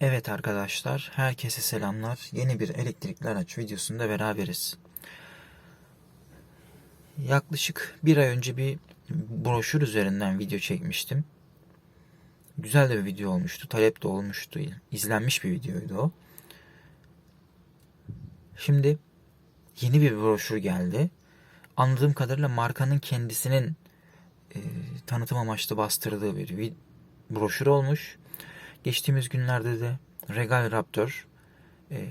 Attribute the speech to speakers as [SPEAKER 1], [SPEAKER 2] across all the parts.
[SPEAKER 1] Evet arkadaşlar, herkese selamlar. Yeni bir elektrikli araç videosunda beraberiz. Yaklaşık bir ay önce bir broşür üzerinden video çekmiştim. Güzel de bir video olmuştu, talep de olmuştu. İzlenmiş bir videoydu o. Şimdi yeni bir broşür geldi. Anladığım kadarıyla markanın kendisinin e, tanıtım amaçlı bastırdığı bir broşür olmuş. Geçtiğimiz günlerde de Regal Raptor e,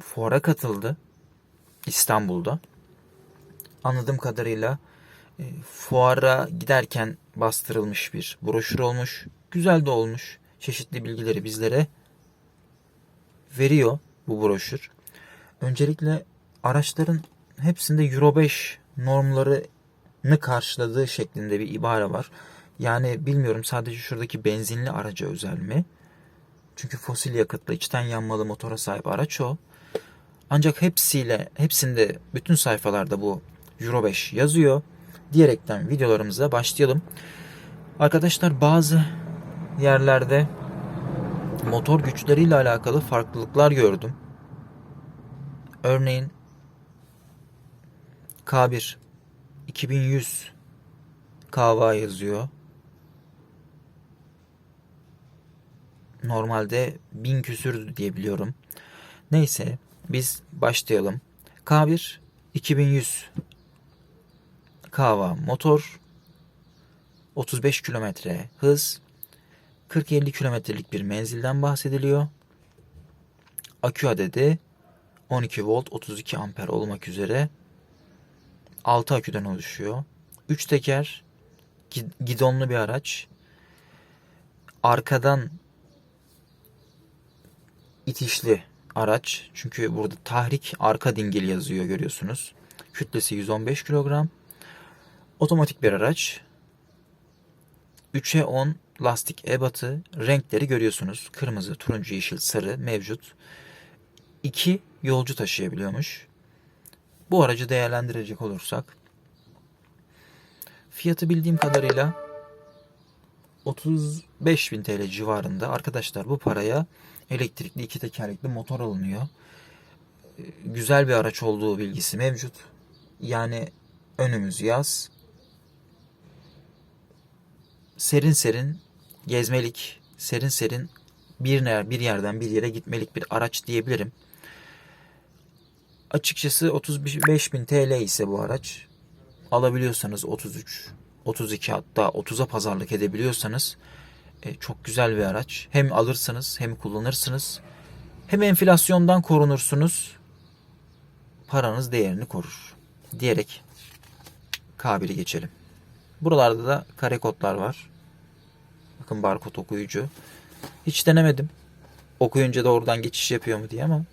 [SPEAKER 1] fuara katıldı İstanbul'da. Anladığım kadarıyla e, fuara giderken bastırılmış bir broşür olmuş. Güzel de olmuş. Çeşitli bilgileri bizlere veriyor bu broşür. Öncelikle araçların hepsinde Euro 5 normlarını karşıladığı şeklinde bir ibare var. Yani bilmiyorum sadece şuradaki benzinli araca özel mi? Çünkü fosil yakıtlı içten yanmalı motora sahip araç o. Ancak hepsiyle hepsinde bütün sayfalarda bu Euro 5 yazıyor. Diyerekten videolarımıza başlayalım. Arkadaşlar bazı yerlerde motor güçleriyle alakalı farklılıklar gördüm. Örneğin K1 2100 kahva yazıyor. Normalde 1000 küsür diye biliyorum. Neyse biz başlayalım. K1 2100 kahva motor 35 kilometre hız 40-50 kilometrelik bir menzilden bahsediliyor. Akü adedi 12 volt 32 amper olmak üzere 6 aküden oluşuyor. 3 teker gidonlu bir araç. Arkadan itişli araç. Çünkü burada tahrik arka dingil yazıyor görüyorsunuz. Kütlesi 115 kilogram. Otomatik bir araç. 3'e 10 lastik ebatı. Renkleri görüyorsunuz. Kırmızı, turuncu, yeşil, sarı mevcut. 2 yolcu taşıyabiliyormuş. Bu aracı değerlendirecek olursak fiyatı bildiğim kadarıyla 35.000 TL civarında. Arkadaşlar bu paraya elektrikli iki tekerlekli motor alınıyor. Güzel bir araç olduğu bilgisi mevcut. Yani önümüz yaz. Serin serin gezmelik, serin serin bir yer bir yerden bir yere gitmelik bir araç diyebilirim. Açıkçası 35.000 TL ise bu araç alabiliyorsanız 33, 32 hatta 30'a pazarlık edebiliyorsanız e, çok güzel bir araç. Hem alırsınız hem kullanırsınız. Hem enflasyondan korunursunuz. Paranız değerini korur. Diyerek kabili geçelim. Buralarda da kare kodlar var. Bakın barkod okuyucu. Hiç denemedim. Okuyunca da oradan geçiş yapıyor mu diye ama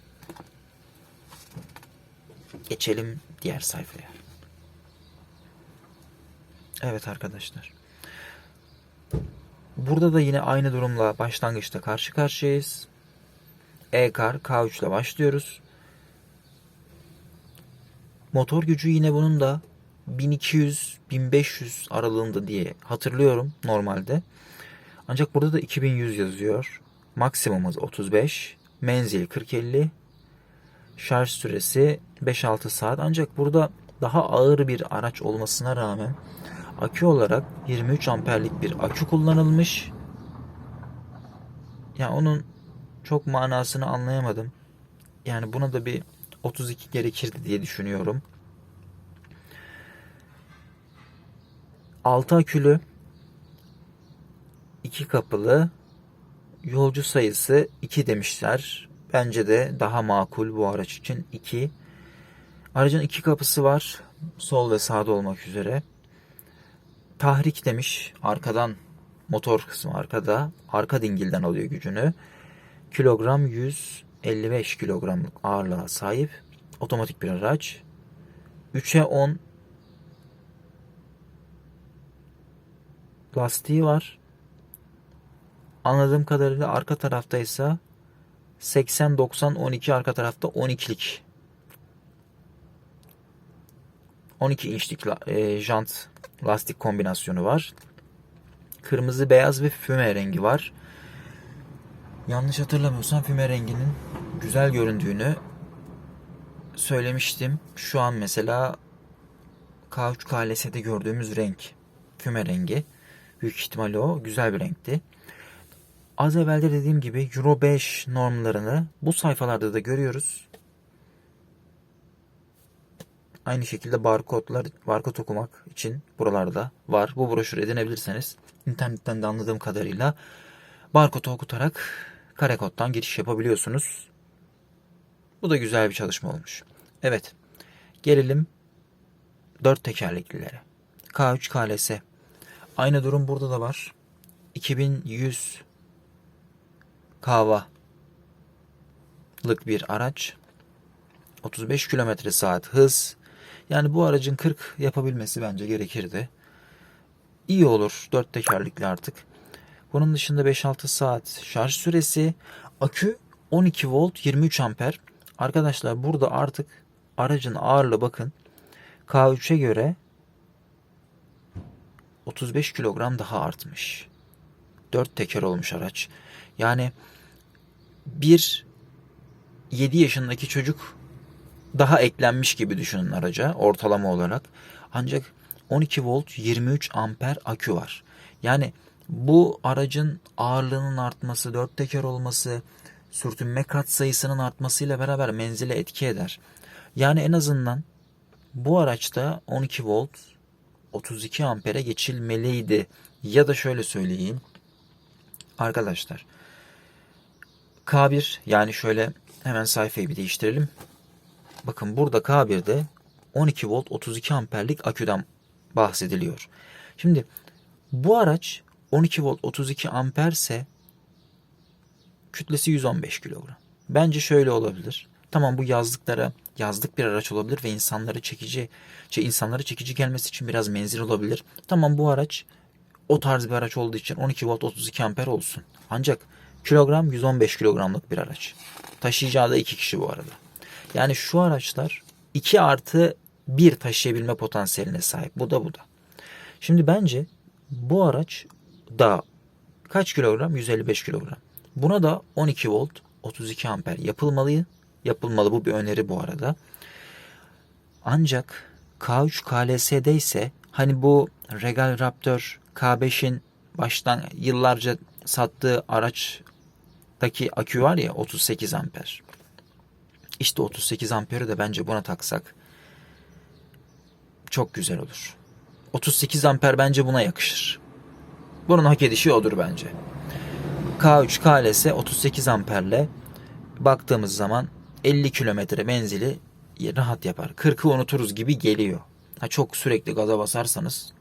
[SPEAKER 1] geçelim diğer sayfaya. Evet arkadaşlar. Burada da yine aynı durumla başlangıçta karşı karşıyayız. E-Car K3 ile başlıyoruz. Motor gücü yine bunun da 1200-1500 aralığında diye hatırlıyorum normalde. Ancak burada da 2100 yazıyor. Maksimumuz 35. Menzil 40-50. Şarj süresi 5-6 saat. Ancak burada daha ağır bir araç olmasına rağmen akü olarak 23 amperlik bir akü kullanılmış. Yani onun çok manasını anlayamadım. Yani buna da bir 32 gerekirdi diye düşünüyorum. 6 akülü 2 kapılı yolcu sayısı 2 demişler. Bence de daha makul bu araç için 2. Aracın iki kapısı var. Sol ve sağda olmak üzere. Tahrik demiş. Arkadan motor kısmı arkada. Arka dingilden alıyor gücünü. Kilogram 155 kilogramlık ağırlığa sahip. Otomatik bir araç. 3'e 10 lastiği var. Anladığım kadarıyla arka tarafta ise 80 90 12 arka tarafta 12'lik 12 inçlik e, jant lastik kombinasyonu var. Kırmızı, beyaz ve füme rengi var. Yanlış hatırlamıyorsam füme renginin güzel göründüğünü söylemiştim. Şu an mesela K3 KLS'de gördüğümüz renk füme rengi. Büyük ihtimalle o güzel bir renkti. Az evvel de dediğim gibi Euro 5 normlarını bu sayfalarda da görüyoruz. Aynı şekilde barkodlar, barkod okumak için buralarda var. Bu broşür edinebilirseniz internetten de anladığım kadarıyla barkodu okutarak kare koddan giriş yapabiliyorsunuz. Bu da güzel bir çalışma olmuş. Evet. Gelelim dört tekerleklilere. K3 KLS. Aynı durum burada da var. 2100 kavalık bir araç. 35 km saat hız. Yani bu aracın 40 yapabilmesi bence gerekirdi. İyi olur dört tekerlekli artık. Bunun dışında 5-6 saat şarj süresi. Akü 12 volt 23 amper. Arkadaşlar burada artık aracın ağırlığı bakın K3'e göre 35 kilogram daha artmış. 4 teker olmuş araç. Yani bir 7 yaşındaki çocuk daha eklenmiş gibi düşünün araca ortalama olarak. Ancak 12 volt 23 amper akü var. Yani bu aracın ağırlığının artması, 4 teker olması, sürtünme kat sayısının artmasıyla beraber menzile etki eder. Yani en azından bu araçta 12 volt 32 ampere geçilmeliydi. Ya da şöyle söyleyeyim. Arkadaşlar K1 yani şöyle hemen sayfayı bir değiştirelim. Bakın burada K1'de 12 volt 32 amperlik aküden bahsediliyor. Şimdi bu araç 12 volt 32 amperse kütlesi 115 kilogram. Bence şöyle olabilir. Tamam bu yazlıklara yazlık bir araç olabilir ve insanları çekici şey insanları çekici gelmesi için biraz menzil olabilir. Tamam bu araç o tarz bir araç olduğu için 12 volt 32 amper olsun. Ancak kilogram 115 kilogramlık bir araç. Taşıyacağı da iki kişi bu arada. Yani şu araçlar 2 artı 1 taşıyabilme potansiyeline sahip. Bu da bu da. Şimdi bence bu araç da kaç kilogram? 155 kilogram. Buna da 12 volt 32 amper yapılmalı. Yapılmalı bu bir öneri bu arada. Ancak K3 KLS'de ise hani bu Regal Raptor K5'in baştan yıllarca sattığı araçtaki akü var ya 38 amper. İşte 38 amperi de bence buna taksak çok güzel olur. 38 amper bence buna yakışır. Bunun hak edişi odur bence. K3 KLS 38 amperle baktığımız zaman 50 kilometre menzili rahat yapar. 40'ı unuturuz gibi geliyor. Ha, çok sürekli gaza basarsanız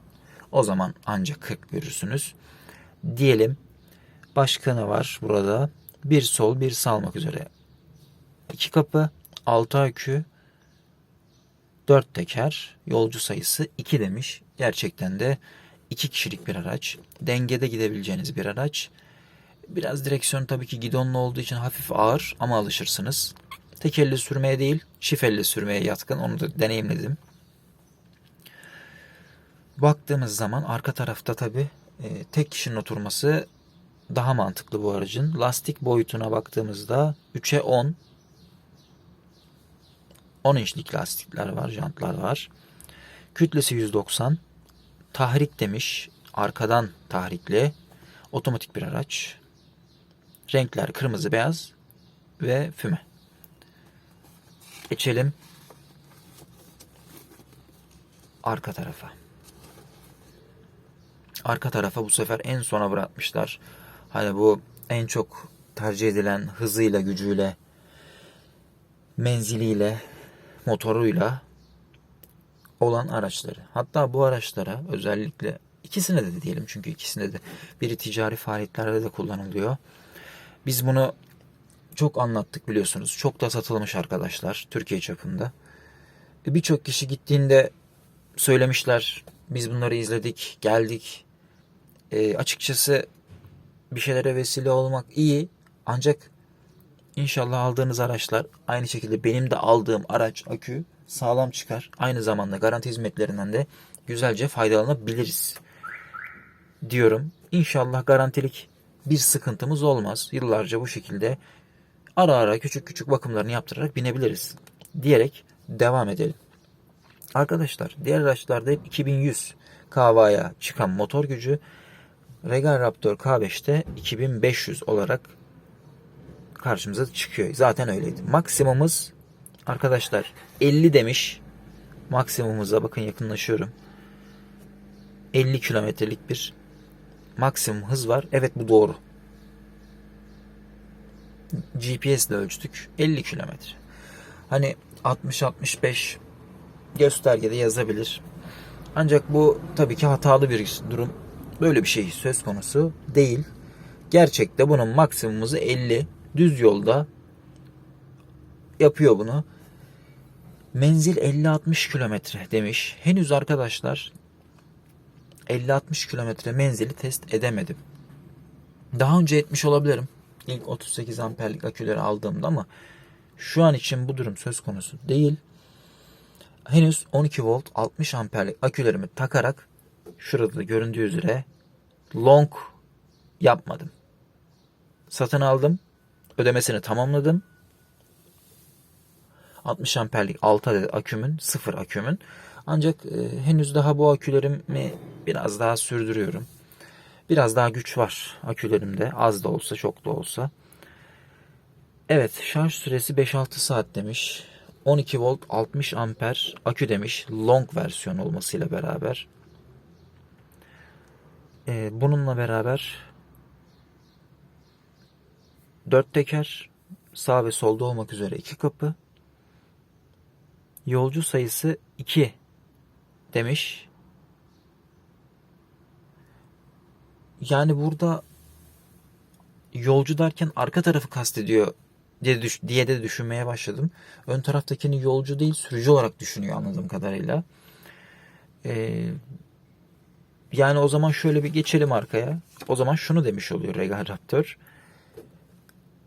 [SPEAKER 1] o zaman ancak 40 görürsünüz. Diyelim başka ne var burada? Bir sol bir salmak üzere. İki kapı, altı akü, dört teker, yolcu sayısı 2 demiş. Gerçekten de iki kişilik bir araç. Dengede gidebileceğiniz bir araç. Biraz direksiyon tabii ki gidonlu olduğu için hafif ağır ama alışırsınız. Tek elle sürmeye değil, çift elle sürmeye yatkın. Onu da deneyimledim. Baktığımız zaman arka tarafta tabii e, tek kişinin oturması daha mantıklı bu aracın. Lastik boyutuna baktığımızda 3'e 10. 10 inçlik lastikler var, jantlar var. Kütlesi 190. Tahrik demiş. Arkadan tahrikli. Otomatik bir araç. Renkler kırmızı, beyaz ve füme. Geçelim arka tarafa. Arka tarafa bu sefer en sona bırakmışlar. Hani bu en çok tercih edilen hızıyla, gücüyle, menziliyle, motoruyla olan araçları. Hatta bu araçlara özellikle ikisine de diyelim çünkü ikisinde de biri ticari faaliyetlerde de kullanılıyor. Biz bunu çok anlattık biliyorsunuz. Çok da satılmış arkadaşlar Türkiye çapında. Birçok kişi gittiğinde söylemişler. Biz bunları izledik, geldik. E, açıkçası bir şeylere vesile olmak iyi. Ancak inşallah aldığınız araçlar aynı şekilde benim de aldığım araç akü sağlam çıkar. Aynı zamanda garanti hizmetlerinden de güzelce faydalanabiliriz diyorum. İnşallah garantilik bir sıkıntımız olmaz. Yıllarca bu şekilde ara ara küçük küçük bakımlarını yaptırarak binebiliriz diyerek devam edelim. Arkadaşlar diğer araçlarda hep 2100 kavaya çıkan motor gücü Regal Raptor K5'te 2500 olarak karşımıza çıkıyor. Zaten öyleydi. Maksimumuz arkadaşlar 50 demiş. Maksimumumuza bakın yakınlaşıyorum. 50 kilometrelik bir maksimum hız var. Evet bu doğru. GPS ile ölçtük. 50 kilometre. Hani 60-65 göstergede yazabilir. Ancak bu tabii ki hatalı bir durum. Böyle bir şey söz konusu değil. Gerçekte bunun maksimumuzu 50. Düz yolda yapıyor bunu. Menzil 50-60 kilometre demiş. Henüz arkadaşlar 50-60 kilometre menzili test edemedim. Daha önce etmiş olabilirim. İlk 38 amperlik aküleri aldığımda ama şu an için bu durum söz konusu değil. Henüz 12 volt 60 amperlik akülerimi takarak şurada da göründüğü üzere long yapmadım. Satın aldım. Ödemesini tamamladım. 60 amperlik 6 adet akümün, sıfır akümün. Ancak e, henüz daha bu akülerimi biraz daha sürdürüyorum. Biraz daha güç var akülerimde. Az da olsa çok da olsa. Evet şarj süresi 5-6 saat demiş. 12 volt 60 amper akü demiş. Long versiyon olmasıyla beraber. Ee, bununla beraber 4 teker sağ ve solda olmak üzere 2 kapı. Yolcu sayısı 2 demiş. Yani burada yolcu derken arka tarafı kastediyor diye, düş diye de düşünmeye başladım. Ön taraftakini yolcu değil sürücü olarak düşünüyor anladığım kadarıyla. Ee, yani o zaman şöyle bir geçelim arkaya. O zaman şunu demiş oluyor Regal Raptor.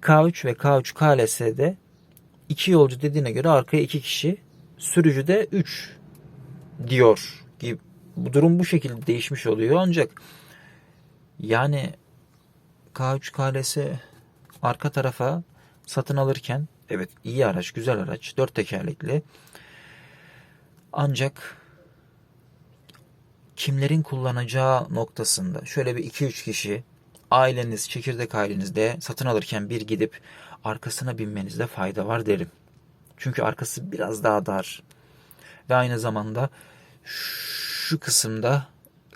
[SPEAKER 1] K3 ve K3 KLS'de iki yolcu dediğine göre arkaya iki kişi, sürücü de 3 diyor gibi. Bu durum bu şekilde değişmiş oluyor ancak yani K3 KLS arka tarafa satın alırken evet iyi araç, güzel araç, dört tekerlekli. Ancak kimlerin kullanacağı noktasında şöyle bir 2-3 kişi aileniz, çekirdek ailenizde satın alırken bir gidip arkasına binmenizde fayda var derim. Çünkü arkası biraz daha dar. Ve aynı zamanda şu kısımda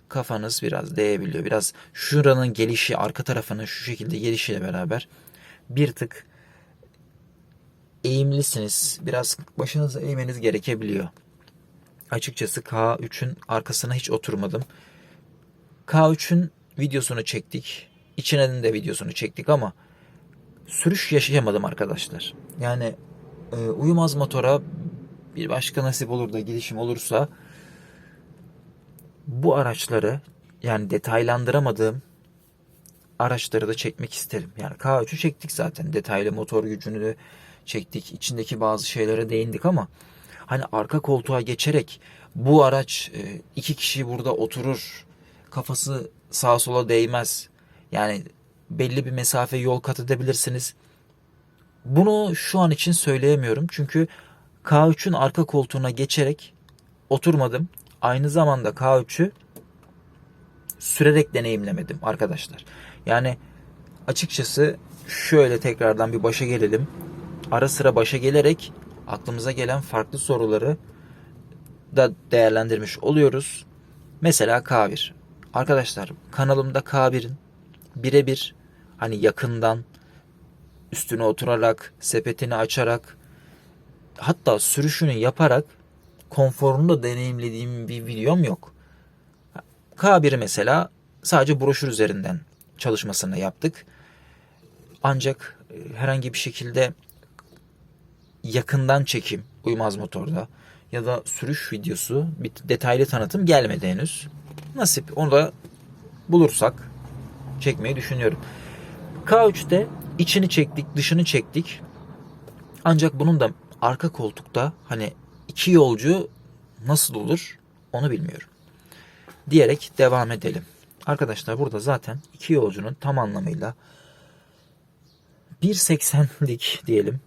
[SPEAKER 1] kafanız biraz değebiliyor. Biraz şuranın gelişi, arka tarafının şu şekilde gelişiyle beraber bir tık eğimlisiniz. Biraz başınızı eğmeniz gerekebiliyor. Açıkçası K3'ün arkasına hiç oturmadım. K3'ün videosunu çektik. İçine de videosunu çektik ama sürüş yaşayamadım arkadaşlar. Yani e, uyumaz motora bir başka nasip olur da gelişim olursa bu araçları yani detaylandıramadığım araçları da çekmek isterim. Yani K3'ü çektik zaten. Detaylı motor gücünü de çektik. İçindeki bazı şeylere değindik ama hani arka koltuğa geçerek bu araç e, iki kişi burada oturur. Kafası sağa sola değmez. Yani belli bir mesafe yol kat edebilirsiniz. Bunu şu an için söyleyemiyorum. Çünkü K3'ün arka koltuğuna geçerek oturmadım. Aynı zamanda K3'ü sürerek deneyimlemedim arkadaşlar. Yani açıkçası şöyle tekrardan bir başa gelelim. Ara sıra başa gelerek aklımıza gelen farklı soruları da değerlendirmiş oluyoruz. Mesela K1. Arkadaşlar kanalımda K1'in birebir hani yakından üstüne oturarak, sepetini açarak hatta sürüşünü yaparak konforunu da deneyimlediğim bir videom yok. K1'i mesela sadece broşür üzerinden çalışmasını yaptık. Ancak e, herhangi bir şekilde yakından çekim uymaz motorda ya da sürüş videosu bir detaylı tanıtım gelmedi henüz. Nasip onu da bulursak çekmeyi düşünüyorum. K3'te içini çektik, dışını çektik. Ancak bunun da arka koltukta hani iki yolcu nasıl olur onu bilmiyorum. Diyerek devam edelim. Arkadaşlar burada zaten iki yolcunun tam anlamıyla 1.80'lik diyelim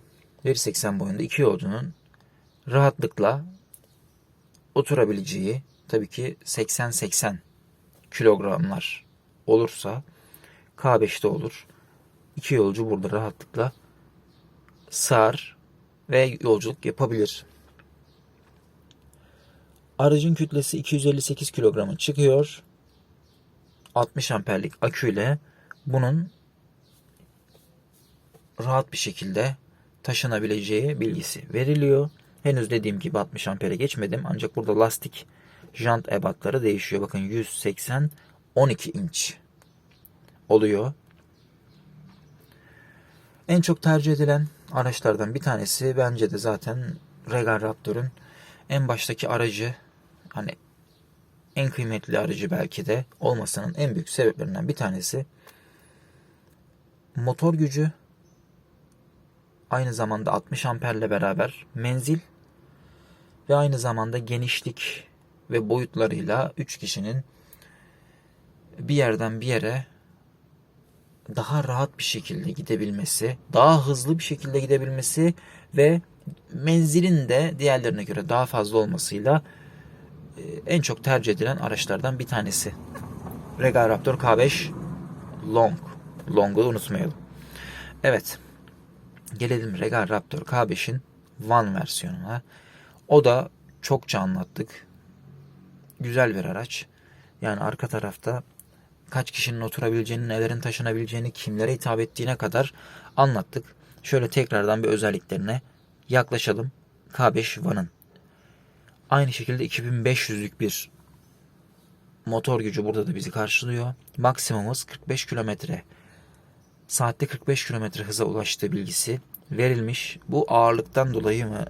[SPEAKER 1] 1.80 boyunda iki yolcunun rahatlıkla oturabileceği tabii ki 80-80 kilogramlar olursa K5'te olur. İki yolcu burada rahatlıkla sığar ve yolculuk yapabilir. Aracın kütlesi 258 kilograma çıkıyor. 60 amperlik aküyle bunun rahat bir şekilde taşınabileceği bilgisi veriliyor. Henüz dediğim gibi 60 ampere geçmedim. Ancak burada lastik jant ebatları değişiyor. Bakın 180 12 inç oluyor. En çok tercih edilen araçlardan bir tanesi bence de zaten Regal Raptor'un en baştaki aracı hani en kıymetli aracı belki de olmasının en büyük sebeplerinden bir tanesi motor gücü aynı zamanda 60 amperle beraber menzil ve aynı zamanda genişlik ve boyutlarıyla 3 kişinin bir yerden bir yere daha rahat bir şekilde gidebilmesi, daha hızlı bir şekilde gidebilmesi ve menzilin de diğerlerine göre daha fazla olmasıyla e, en çok tercih edilen araçlardan bir tanesi. Regal Raptor K5 Long. Long'u unutmayalım. Evet. Gelelim Regal Raptor K5'in One versiyonuna. O da çokça anlattık. Güzel bir araç. Yani arka tarafta kaç kişinin oturabileceğini, nelerin taşınabileceğini, kimlere hitap ettiğine kadar anlattık. Şöyle tekrardan bir özelliklerine yaklaşalım. K5 One'ın. Aynı şekilde 2500'lük bir motor gücü burada da bizi karşılıyor. Maksimumuz 45 kilometre. Saatte 45 kilometre hıza ulaştığı bilgisi verilmiş. Bu ağırlıktan dolayı mı?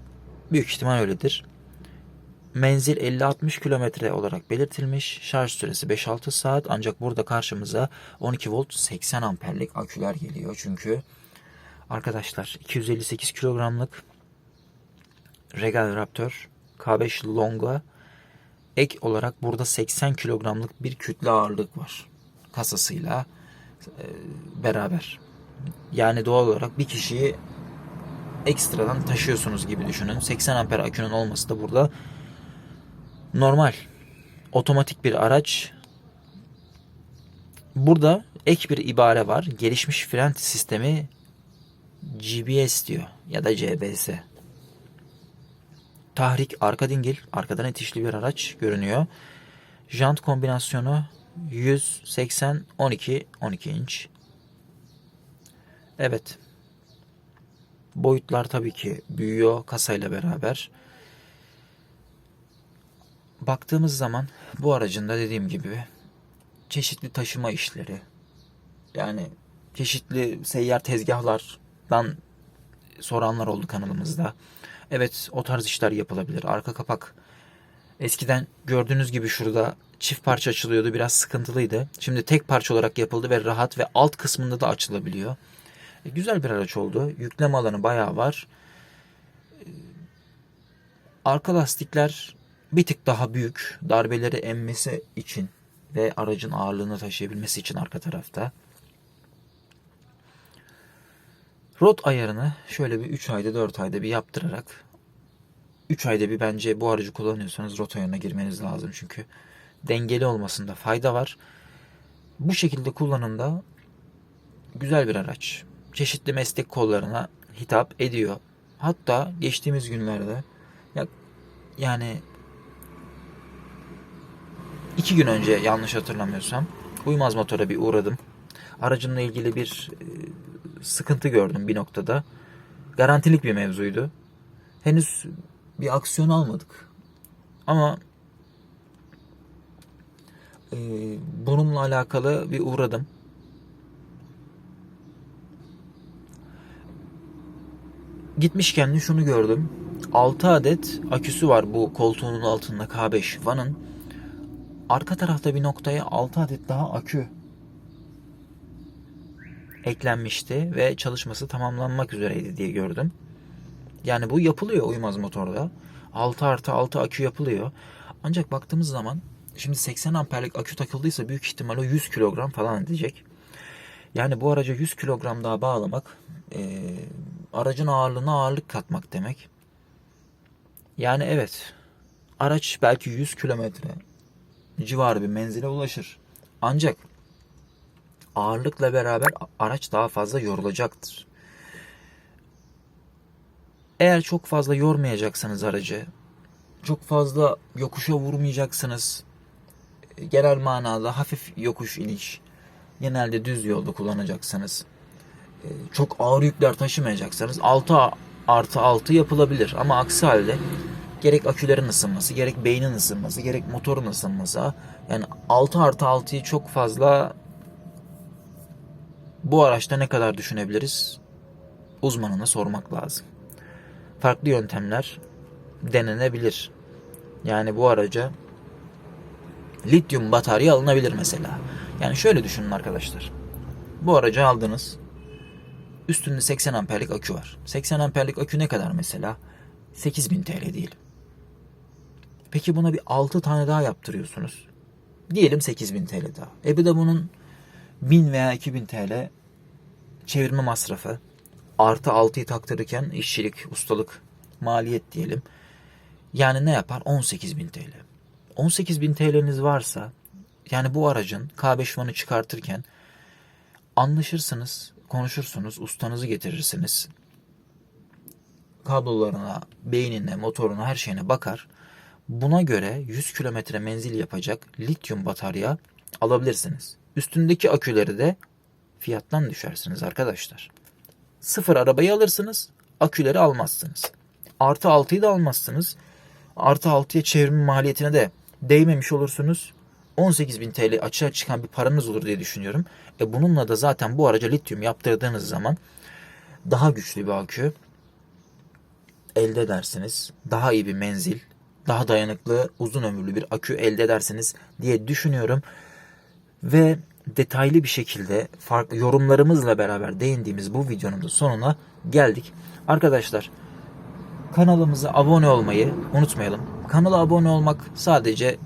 [SPEAKER 1] Büyük ihtimal öyledir. Menzil 50-60 kilometre olarak belirtilmiş. Şarj süresi 5-6 saat ancak burada karşımıza 12 volt 80 amperlik aküler geliyor. Çünkü arkadaşlar 258 kilogramlık Regal Raptor K5 Long'a ek olarak burada 80 kilogramlık bir kütle ağırlık var. Kasasıyla e, beraber. Yani doğal olarak bir kişiyi ekstradan taşıyorsunuz gibi düşünün. 80 amper akünün olması da burada normal. Otomatik bir araç. Burada ek bir ibare var. Gelişmiş fren sistemi GBS diyor ya da CBS. Tahrik arka dingil, arkadan itişli bir araç görünüyor. Jant kombinasyonu 180 12 12 inç. Evet. Boyutlar tabii ki büyüyor kasayla beraber. Baktığımız zaman bu aracın da dediğim gibi çeşitli taşıma işleri yani çeşitli seyyar tezgahlardan soranlar oldu kanalımızda. Evet o tarz işler yapılabilir. Arka kapak eskiden gördüğünüz gibi şurada çift parça açılıyordu. Biraz sıkıntılıydı. Şimdi tek parça olarak yapıldı ve rahat ve alt kısmında da açılabiliyor. E, güzel bir araç oldu. Yükleme alanı bayağı var. E, arka lastikler bir tık daha büyük. Darbeleri emmesi için ve aracın ağırlığını taşıyabilmesi için arka tarafta. Rot ayarını şöyle bir 3 ayda 4 ayda bir yaptırarak 3 ayda bir bence bu aracı kullanıyorsanız rot ayarına girmeniz lazım çünkü dengeli olmasında fayda var. Bu şekilde kullanımda güzel bir araç. Çeşitli meslek kollarına hitap ediyor. Hatta geçtiğimiz günlerde ya, yani iki gün önce yanlış hatırlamıyorsam Uymaz Motor'a bir uğradım. Aracımla ilgili bir e, sıkıntı gördüm bir noktada. Garantilik bir mevzuydu. Henüz bir aksiyon almadık. Ama e, bununla alakalı bir uğradım. Gitmişken de şunu gördüm. 6 adet aküsü var bu koltuğunun altında K5 Van'ın. Arka tarafta bir noktaya 6 adet daha akü eklenmişti ve çalışması tamamlanmak üzereydi diye gördüm. Yani bu yapılıyor Uymaz motorda. 6 artı 6 akü yapılıyor. Ancak baktığımız zaman Şimdi 80 amperlik akü takıldıysa büyük ihtimal o 100 kilogram falan edecek. Yani bu araca 100 kilogram daha bağlamak e, aracın ağırlığına ağırlık katmak demek. Yani evet araç belki 100 kilometre civarı bir menzile ulaşır. Ancak ağırlıkla beraber araç daha fazla yorulacaktır. Eğer çok fazla yormayacaksanız aracı, çok fazla yokuşa vurmayacaksınız. Genel manada hafif yokuş iniş, genelde düz yolda kullanacaksınız. e, Çok ağır yükler taşımayacaksanız 6 artı 6 yapılabilir. Ama aksi halde gerek akülerin ısınması, gerek beynin ısınması, gerek motorun ısınması. Yani 6 artı 6'yı çok fazla bu araçta ne kadar düşünebiliriz? Uzmanına sormak lazım. Farklı yöntemler denenebilir. Yani bu araca lityum batarya alınabilir mesela. Yani şöyle düşünün arkadaşlar. Bu aracı aldınız. Üstünde 80 amperlik akü var. 80 amperlik akü ne kadar mesela? 8000 TL diyelim. Peki buna bir 6 tane daha yaptırıyorsunuz. Diyelim 8000 TL daha. E bir de bunun 1000 veya 2000 TL çevirme masrafı. Artı 6'yı taktırırken işçilik, ustalık, maliyet diyelim. Yani ne yapar? 18.000 TL. 18.000 TL'niz varsa yani bu aracın K5 vanı çıkartırken anlaşırsınız, konuşursunuz, ustanızı getirirsiniz. Kablolarına, beynine, motoruna, her şeyine bakar. Buna göre 100 kilometre menzil yapacak lityum batarya alabilirsiniz. Üstündeki aküleri de fiyattan düşersiniz arkadaşlar. Sıfır arabayı alırsınız, aküleri almazsınız. Artı 6'yı da almazsınız. Artı 6'ya çevirme maliyetine de değmemiş olursunuz. 18.000 TL açığa çıkan bir paranız olur diye düşünüyorum. E bununla da zaten bu araca lityum yaptırdığınız zaman daha güçlü bir akü elde edersiniz. Daha iyi bir menzil, daha dayanıklı, uzun ömürlü bir akü elde edersiniz diye düşünüyorum. Ve detaylı bir şekilde farklı yorumlarımızla beraber değindiğimiz bu videonun da sonuna geldik. Arkadaşlar kanalımıza abone olmayı unutmayalım. Kanala abone olmak sadece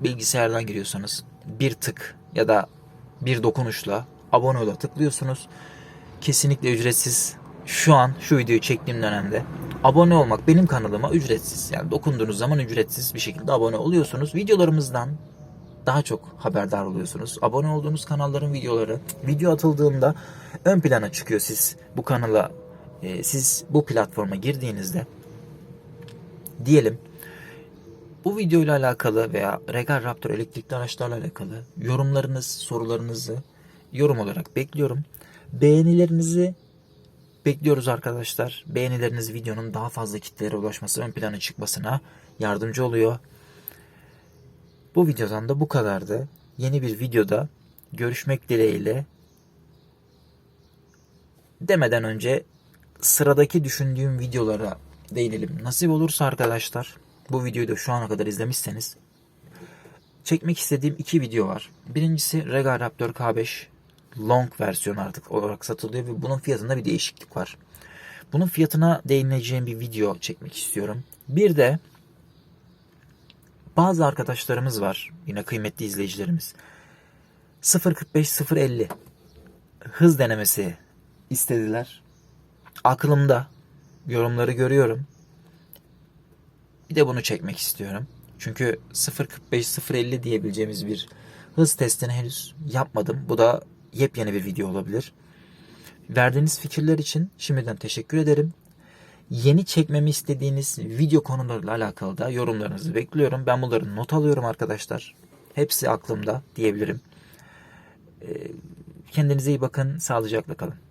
[SPEAKER 1] bilgisayardan giriyorsanız bir tık ya da bir dokunuşla abone ola tıklıyorsunuz. Kesinlikle ücretsiz. Şu an şu videoyu çektiğim dönemde abone olmak benim kanalıma ücretsiz. Yani dokunduğunuz zaman ücretsiz bir şekilde abone oluyorsunuz. Videolarımızdan daha çok haberdar oluyorsunuz. Abone olduğunuz kanalların videoları video atıldığında ön plana çıkıyor siz bu kanala e, siz bu platforma girdiğinizde diyelim bu videoyla alakalı veya Regal Raptor elektrikli araçlarla alakalı yorumlarınız, sorularınızı yorum olarak bekliyorum. Beğenilerinizi bekliyoruz arkadaşlar. Beğenileriniz videonun daha fazla kitlelere ulaşması, ön plana çıkmasına yardımcı oluyor. Bu videodan da bu kadardı. Yeni bir videoda görüşmek dileğiyle. Demeden önce sıradaki düşündüğüm videolara değinelim. Nasip olursa arkadaşlar bu videoyu da şu ana kadar izlemişseniz çekmek istediğim iki video var. Birincisi Regal Raptor K5 Long versiyon artık olarak satılıyor ve bunun fiyatında bir değişiklik var. Bunun fiyatına değineceğim bir video çekmek istiyorum. Bir de bazı arkadaşlarımız var. Yine kıymetli izleyicilerimiz. 0.45-0.50 hız denemesi istediler. Aklımda yorumları görüyorum. Bir de bunu çekmek istiyorum. Çünkü 0.45-0.50 diyebileceğimiz bir hız testini henüz yapmadım. Bu da yepyeni bir video olabilir. Verdiğiniz fikirler için şimdiden teşekkür ederim. Yeni çekmemi istediğiniz video konularıyla alakalı da yorumlarınızı bekliyorum. Ben bunları not alıyorum arkadaşlar. Hepsi aklımda diyebilirim. Kendinize iyi bakın. Sağlıcakla kalın.